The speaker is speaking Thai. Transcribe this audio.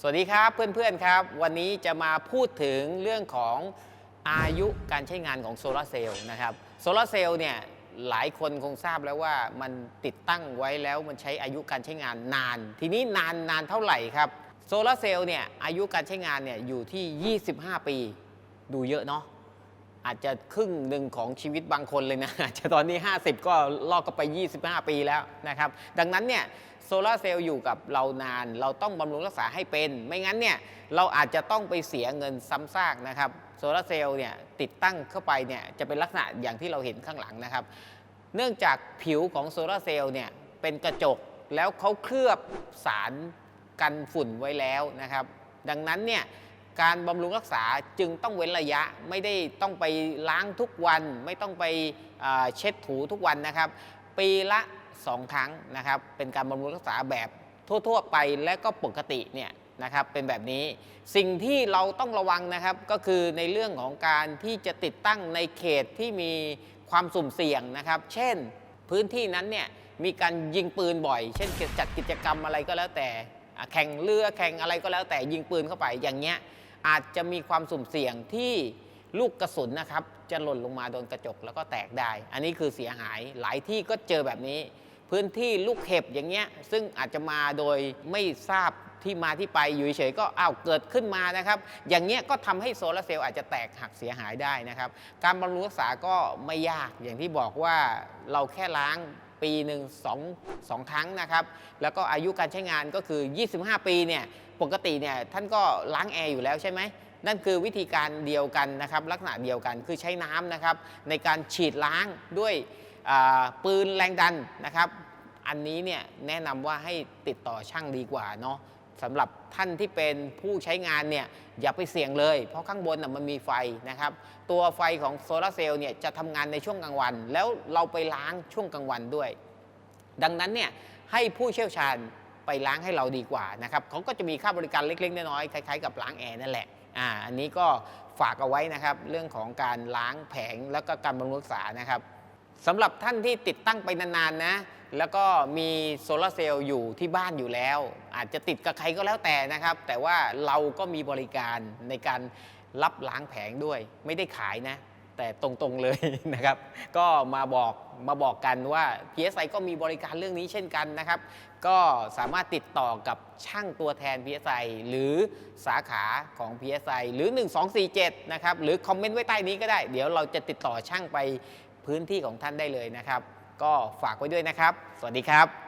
สวัสดีครับเพื่อนๆครับ วันนี้จะมาพูดถึงเรื่องของอายุการใช้งานของโซลาร์เซลล์นะครับโซลาร์เซลล์เนี่ยหลายคนคงทราบแล้วว่ามันติดตั้งไว้แล้วมันใช้อายุการใช้งานนาน ทีนี้นานนานเท่าไหร่ครับโซลาร์เซลล์เนี่ยอายุการใช้งานเนี่ยอยู่ที่ 25 ปี ดูเยอะเนาะ อาจจะครึ่งหนึ่งของชีวิตบางคนเลยนะอาจจะตอนนี้ 50 ก็ลอกก็ไป 25 ปีแล้วนะครับ ดังนั้นเนี่ยโซลาร์เซลล์อยู่กับเรานาน เราต้องบำรุงรักษาให้เป็น ไม่งั้นเนี่ยเราอาจจะต้องไปเสียเงินซ้ำซากนะครับโซลาร์เซลล์เนี่ยติดตั้งเข้าไปเนี่ยจะเป็นลักษณะอย่างที่เราเห็นข้างหลังนะครับ เนื่องจากผิวของโซลาร์เซลล์เนี่ยเป็นกระจกแล้วเขาเคลือบสารกันฝุ่นไว้แล้วนะครับ ดังนั้นเนี่ย การบำรุงรักษาจึงต้องเว้นระยะไม่ได้ต้องไปล้างทุกวัน ไม่ต้องไปเช็ดถูทุกวันนะครับ ปีละ 2 ครั้งนะครับ เป็นการบำรุงรักษาแบบทั่ว ๆ ไปและก็ปกติเนี่ยนะครับเป็นแบบนี้สิ่งที่เราต้องระวังนะครับก็คือในเรื่องของการที่จะติดตั้งในเขตที่มีความสุ่มเสี่ยงนะครับ เช่นพื้นที่นั้นเนี่ยมีการยิงปืนบ่อย เช่นจัดกิจกรรมอะไรก็แล้วแต่แข่งเรือแข่งอะไรก็แล้วแต่ยิงปืนเข้าไปอย่างเงี้ย อาจจะมีความสุ่มเสี่ยงที่ลูกกระสุนนะครับจะหล่นลงมาโดนกระจกแล้วก็แตกได้ อันนี้คือเสียหายหลายที่ก็เจอแบบนี้ พื้นที่ลูกเห็บอย่างเงี้ยซึ่งอาจจะมาโดยไม่ทราบที่มาที่ไปอยู่เฉยก็อ้าวเกิดขึ้นมานะครับ อย่างเงี้ยก็ทำให้โซลาร์เซลล์อาจจะแตกหักเสียหายได้นะครับ การบำรุงรักษาก็ไม่ยากอย่างที่บอกว่าเราแค่ล้าง ปีหนึ่งสองสองครั้งนะครับ แล้วก็อายุการใช้งานก็คือ 25 ปีเนี่ยปกติเนี่ยท่านก็ล้างแอร์อยู่แล้วใช่ไหมนั่นคือวิธีการเดียวกันนะครับ ลักษณะเดียวกันคือใช้น้ำนะครับ ในการฉีดล้างด้วยปืนแรงดันนะครับ อันนี้เนี่ยแนะนำว่าให้ติดต่อช่างดีกว่าเนาะ สำหรับท่านที่เป็นผู้ใช้งานเนี่ยอย่าไปเสี่ยงเลย เพราะข้างบนน่ะมันมีไฟนะครับ ตัวไฟของโซลาร์เซลล์เนี่ยจะทำงานในช่วงกลางวัน แล้วเราไปล้างช่วงกลางวันด้วย ดังนั้นเนี่ยให้ผู้เชี่ยวชาญไปล้างให้เราดีกว่านะครับเขาก็จะมีค่าบริการเล็ก ๆ น้อยๆคล้ายๆกับล้างแอร์นั่นแหละอ่าอันนี้ก็ฝากเอาไว้นะครับ เรื่องของการล้างแผงแล้วก็การบำรุงรักษานะครับสำหรับท่านที่ติดตั้งไปนานๆนะ แล้วก็มีโซลาร์เซลล์อยู่ที่บ้านอยู่แล้ว อาจจะติดกับใครก็แล้วแต่นะครับ แต่ว่าเราก็มีบริการในการรับล้างแผงด้วย ไม่ได้ขายนะ แต่ตรงๆเลยนะครับ ก็มาบอกมาบอกกันว่า PSI ก็มีบริการเรื่องนี้เช่นกันนะครับ ก็สามารถติดต่อกับช่างตัวแทน PSI หรือสาขาของ PSI หรือ 1247 นะครับ หรือคอมเมนต์ไว้ใต้นี้ก็ได้ เดี๋ยวเราจะติดต่อช่างไปพื้นที่ของท่านได้เลยนะครับ ก็ฝากไว้ด้วยนะครับ สวัสดีครับ